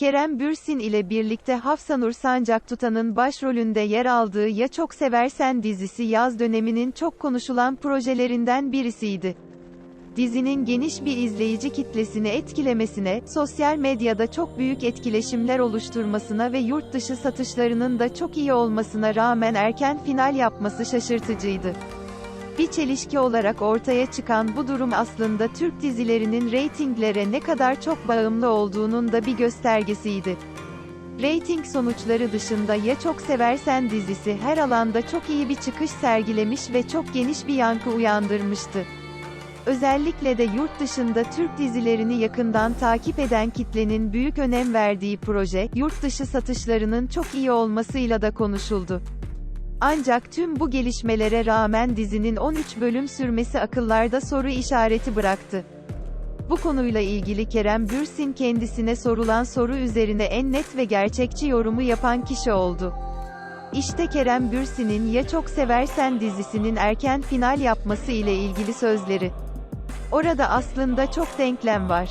Kerem Bürsin ile birlikte Hafsanur Sancaktutan'ın başrolünde yer aldığı Ya Çok Seversen dizisi yaz döneminin çok konuşulan projelerinden birisiydi. Dizinin geniş bir izleyici kitlesini etkilemesine, sosyal medyada çok büyük etkileşimler oluşturmasına ve yurt dışı satışlarının da çok iyi olmasına rağmen erken final yapması şaşırtıcıydı. Bir çelişki olarak ortaya çıkan bu durum aslında Türk dizilerinin reytinglere ne kadar çok bağımlı olduğunun da bir göstergesiydi. Rating sonuçları dışında Ya Çok Seversen dizisi her alanda çok iyi bir çıkış sergilemiş ve çok geniş bir yankı uyandırmıştı. Özellikle de yurt dışında Türk dizilerini yakından takip eden kitlenin büyük önem verdiği proje, yurt dışı satışlarının çok iyi olmasıyla da konuşuldu. Ancak tüm bu gelişmelere rağmen dizinin 13 bölüm sürmesi akıllarda soru işareti bıraktı. Bu konuyla ilgili Kerem Bürsin kendisine sorulan soru üzerine en net ve gerçekçi yorumu yapan kişi oldu. İşte Kerem Bürsin'in Ya Çok Seversen dizisinin erken final yapması ile ilgili sözleri. Orada aslında çok denklem var.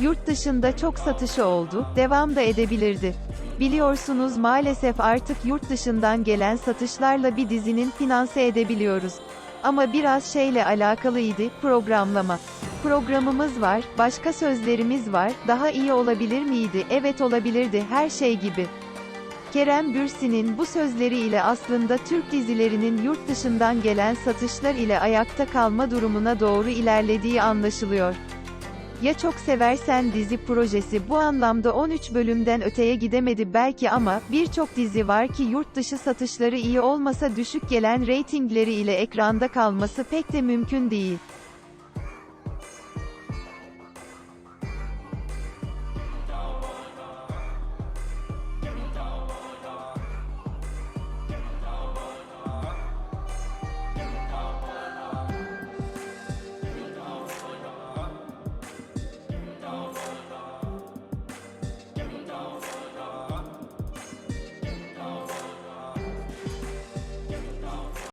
Yurt dışında çok satışı oldu, devam da edebilirdi. Biliyorsunuz maalesef artık yurt dışından gelen satışlarla bir dizinin finanse edebiliyoruz. Ama biraz şeyle alakalıydı, programlama. Programımız var, başka sözlerimiz var, daha iyi olabilir miydi? Evet olabilirdi, her şey gibi. Kerem Bürsin'in bu sözleriyle aslında Türk dizilerinin yurt dışından gelen satışlar ile ayakta kalma durumuna doğru ilerlediği anlaşılıyor. Ya Çok Seversen dizi projesi bu anlamda 13 bölümden öteye gidemedi belki ama, birçok dizi var ki yurt dışı satışları iyi olmasa düşük gelen reytingleri ile ekranda kalması pek de mümkün değil.